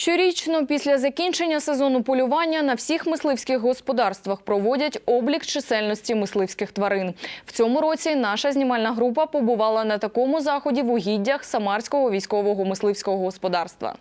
Щорічно після закінчення сезону полювання на всіх мисливських господарствах проводять облік чисельності мисливських тварин. В цьому році наша знімальна група побувала на такому заході в угіддях Самарського військового мисливського господарства.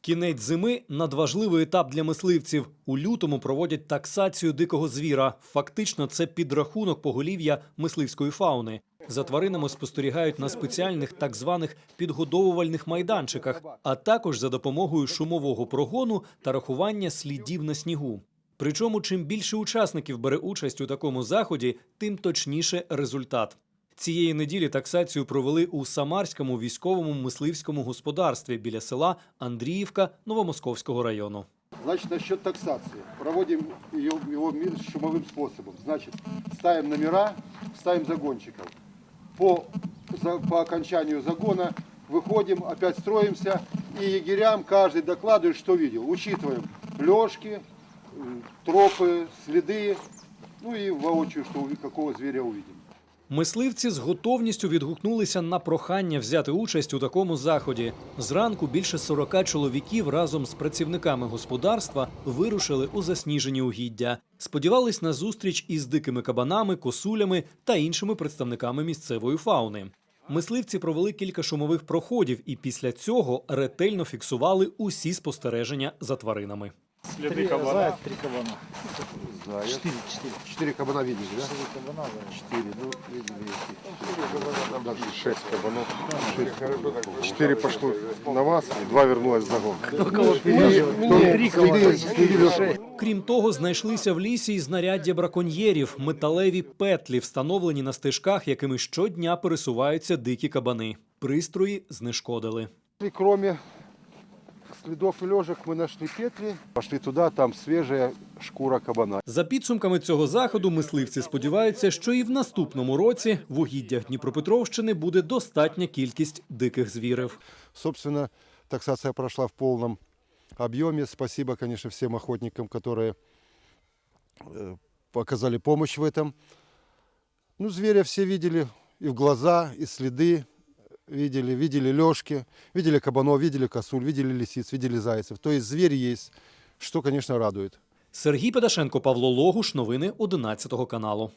Кінець зими надважливий етап для мисливців. У лютому проводять таксацію дикого звіра. Фактично, це підрахунок поголів'я мисливської фауни. За тваринами спостерігають на спеціальних так званих підгодовувальних майданчиках, а також за допомогою шумового прогону та рахування слідів на снігу. Причому, чим більше учасників бере участь у такому заході, тим точніше результат. Цієї неділі таксацію провели у Самарському військовому мисливському господарстві біля села Андріївка Новомосковського району. Значит, насчет таксации. Проводим ее, его шумовым способом. Значит, ставим номера, ставим загонщиков По, за- по окончанию загона выходим, опять строимся, и егерям каждый докладывает, что видел. Учитываем лёжки, м, тропы, следы, ну и воочию, что, уви- какого зверя увидим. Мисливці з готовністю відгукнулися на прохання взяти участь у такому заході. Зранку більше 40 чоловіків разом з працівниками господарства вирушили у засніжені угіддя. Сподівались на зустріч із дикими кабанами, косулями та іншими представниками місцевої фауни. Мисливці провели кілька шумових проходів і після цього ретельно фіксували усі спостереження за тваринами. Следы кабана. Три кабана. Четыре, четыре. Четыре кабана видели, да? Четыре кабана, да. Четыре, ну, видели. Даже шесть кабанов. Четыре пошло на вас, и два вернулось в загон. Три кабана. Крім того, знайшлися в лісі і знаряддя браконьєрів, металеві петлі, встановлені на стежках, якими щодня пересуваються дикі кабани. Пристрої знешкодили. И кроме следов и лежек мы нашли петли. Пошли туда, там свежая шкура кабана. За підсумками цього заходу, мисливці сподіваються, що і в наступному році в угіддях Дніпропетровщини буде достатня кількість диких звірів. Собственно, таксация прошла в полном объеме. Спасибо, конечно, всем охотникам, которые э, показали помощь в этом. Ну, зверя все видели и в глаза, и следы видели, видели лёжки, видели кабанов, видели косуль, видели лисиц, видели зайцев. То есть зверь есть, что, конечно, радует. Сергій Педашенко, Павло Логуш. Новини 11 каналу.